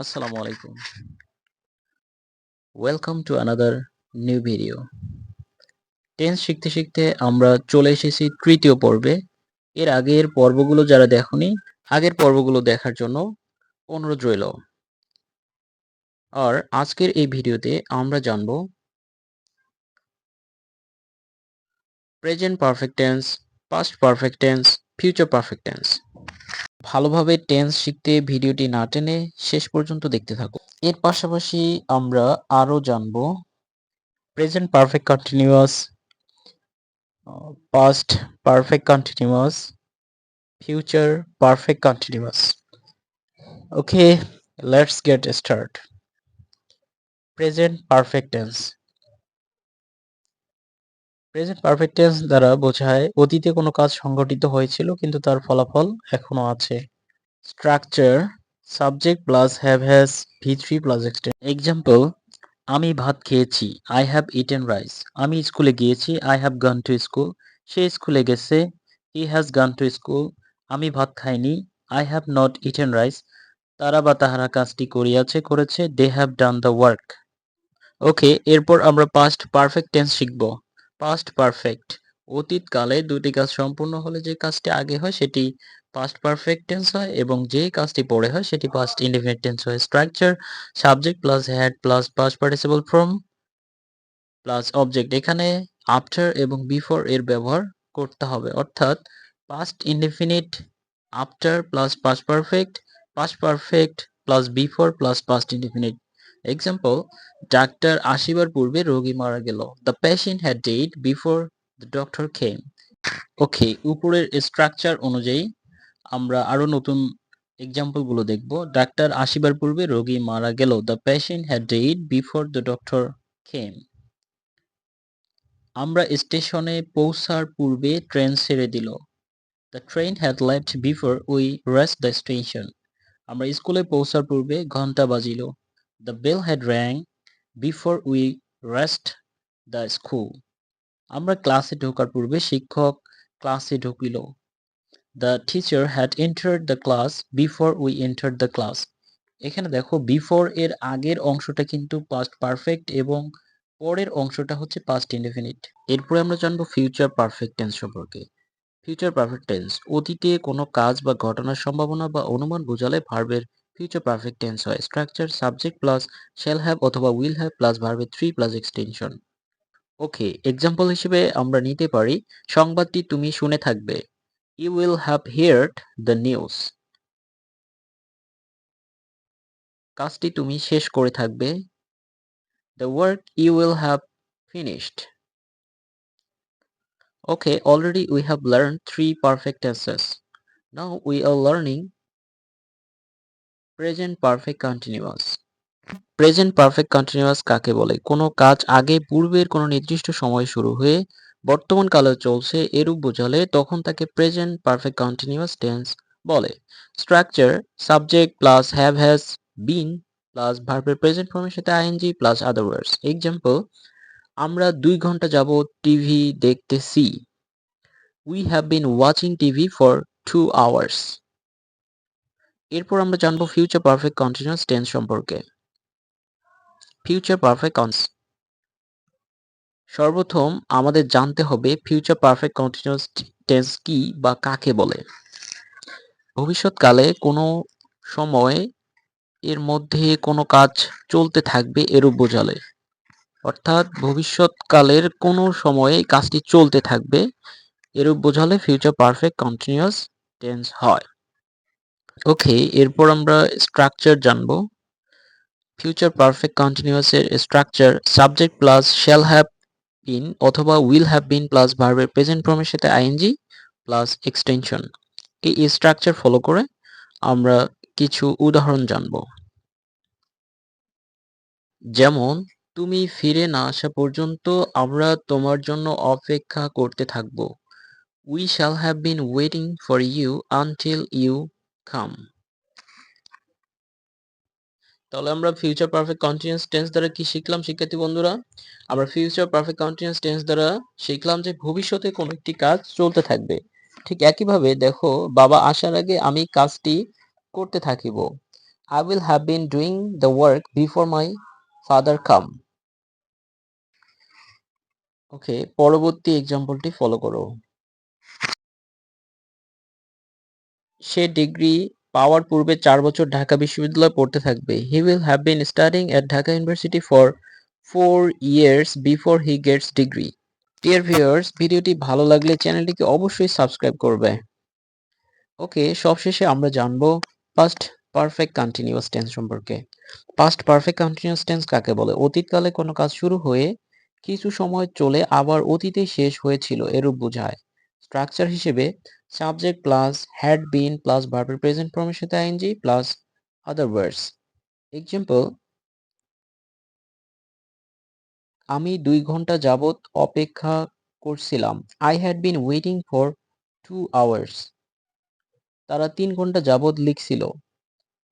আসসালামু আলাইকুম। Welcome to another new video tense শিখতে শিখতে আমরা চলে এসেছি তৃতীয় পর্বে। এর আগের পর্বগুলো যারা দেখনি, আগের পর্বগুলো দেখার জন্য অনুরোধ রইল। আর আজকের এই ভিডিওতে আমরা জানব present perfect tense past perfect tense future perfect tense ভালোভাবে টেন্স শিখতে ভিডিওটি না টেনে শেষ পর্যন্ত দেখতে থাকুন। এর পাশাপাশি আমরা আরও জানব present perfect continuous past perfect continuous future perfect continuous okay let's get start present perfect tense present perfect tense দ্বারা বোঝায় অতীতে কোনো কাজ সংঘটিত হয়েছিল, কিন্তু তার ফলাফল এখনও আছে। Structure subject plus have has V three plus extend example আমি ভাত খেয়েছি আই হ্যাভ ইটেন রাইস আমি স্কুলে গিয়েছি I have gone to school সে স্কুলে গেছে he has gone to school আমি ভাত খাইনি I have not eaten rice তারা বা তাহারা কাজটি করিয়াছে, করেছে they have done the work okay এরপর আমরা পাস্ট পারফেক্ট টেন্স শিখব। পাস্ট পারফেক্ট অতীতকালে দুটি কাজ সম্পূর্ণ হলে যে কাজটি আগে হয় সেটি পাস্ট পারফেক্ট টেন্স হয় এবং যে কাজটি পরে হয় সেটি পাস্ট ইনডিফিনিট টেন্স হয়। Structure subject plus had plus past participle from plus object এখানে আফটার এবং বিফোর এর ব্যবহার করতে হবে। অর্থাৎ past indefinite after plus past perfect past perfect plus before plus past indefinite example doctor আসিবার পূর্বে রোগী মারা গেল। The patient had dead before the doctor came okay উপরের স্ট্রাকচার অনুযায়ী আমরা আরও নতুন এক্সাম্পলগুলো দেখব। ডাক্তার আসিবার পূর্বে রোগী মারা গেল। The patient had dead before the doctor came আমরা স্টেশনে পৌঁছার পূর্বে ট্রেন ছেড়ে দিল। The train had left before we reached the station আমরা স্কুলে পৌঁছার পূর্বে ঘণ্টা বাজিল। The bell had rang before we reached the school আমরা ক্লাসে ঢোকার পূর্বে শিক্ষক ক্লাসে ঢুকিল। The teacher had entered the class before we entered the class এখানে দেখো বিফোর এর আগের অংশটা কিন্তু পাস্ট পারফেক্ট এবং পরের অংশটা হচ্ছে পাস্ট ইনডেফিনিট এরপরে আমরা জানব ফিউচার পারফেক্ট টেন্স সম্পর্কে। ফিউচার পারফেক্ট টেন্স অতীতে কোনো কাজ বা ঘটনার সম্ভাবনা বা অনুমান বোঝালে ভার্বের ফিউচার পারফেক্ট টেন্স হয়। Structure subject plus shall have অথবা উইল হ্যাভ প্লাস ভার্বের three plus extension okay example হিসেবে আমরা নিতে পারি সংবাদটি তুমি শুনে থাকবে। You will have heard the news কাজটি তুমি শেষ করে থাকবে। The work you will have finished Okay, already we have learned three perfect tenses. Now we are learning present perfect continuous present perfect continuous কাকে বলে? কোনো কাজ আগে, পূর্বের কোনো নির্দিষ্ট সময় শুরু হয়ে বর্তমান কালে চলছে এরূপ বোঝালে তখন তাকে প্রেজেন্ট পারফেক্ট কন্টিনিউয়াস টেন্স বলে। Structure subject plus have has been plus ভার্বের প্রেজেন্ট ফর্মের সাথে ING plus other words example আমরা দুই ঘণ্টা যাবত টিভি দেখতেছি। We have been watching TV for two hours এরপর আমরা জানব ফিউচার পারফেক্ট কন্টিনিউয়াস টেন্স সম্পর্কে। ফিউচার পারফেক্ট কন্স সর্বপ্রথম আমাদের জানতে হবে ফিউচার পারফেক্ট কন্টিনিউয়াস টেন্স কি বা কাকে বলে। ভবিষ্যৎকালে কোনো সময় এর মধ্যে কোনো কাজ চলতে থাকবে এরূপ বোঝালে। অর্থাৎ ভবিষ্যৎকালের কোনো সময়ে কাজটি চলতে থাকবে এরূপ বোঝালে ফিউচার পারফেক্ট কন্টিনিউয়াস টেন্স হয়। ওকে এরপর আমরা স্ট্রাকচার জানব। ফিউচার পারফেক্ট কন্টিনিউয়াস এর structure subject plus shall have been অথবা উইল হ্যাভ বিন প্লাস ভার্বের প্রেজেন্ট ফর্মের সাথে আইএনজি প্লাস এক্সটেনশন এই স্ট্রাকচার ফলো করে আমরা কিছু উদাহরণ জানব। যেমন, তুমি ফিরে না আসা পর্যন্ত আমরা তোমার জন্য অপেক্ষা করতে থাকব। We shall have been waiting for you until you come তাহলে আমরা ফিউচার পারফেক্ট কন্টিনিউয়াস টেন্স দ্বারা কি শিখলাম, শিক্ষার্থী বন্ধুরা? আমরা ফিউচার পারফেক্ট কন্টিনিউয়াস টেন্স দ্বারা শিখলাম যে ভবিষ্যতে কোনো একটি কাজ চলতে থাকবে। ঠিক একইভাবে দেখো, বাবা আসার আগে আমি কাজটি করতে থাকিব। I will have been doing the work before my father come. Okay পরবর্তী এক্সাম্পলটি ফলো করো। সে ডিগ্রি পাওয়ার পূর্বে চার বছর ঢাকা বিশ্ববিদ্যালয়ে পড়তে থাকবে। He will have been studying at Dhaka University for four years before he gets degree dear viewers ভিডিওটি ভালো লাগলে চ্যানেলটিকে অবশ্যই সাবস্ক্রাইব করবে। ওকে, সবশেষে আমরা জানব পাস্ট পারফেক্ট কন্টিনিউয়াস টেন্স সম্পর্কে। পাস্ট পারফেক্ট কন্টিনিউয়াস টেন্স কাকে বলে? অতীতকালে কোনো কাজ শুরু হয়ে কিছু সময় চলে আবার অতীতে শেষ হয়েছিল, এরূপ বোঝায়। স্ট্রাকচার হিসেবে subject plus had been plus ভার্বের প্রেজেন্ট ফর্মের সাথে ING plus other words example আমি দুই ঘণ্টা যাবত অপেক্ষা করছিলাম। I had been waiting for two hours তারা তিন ঘণ্টা যাবত লিখছিল।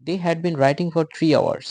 They had been writing for three hours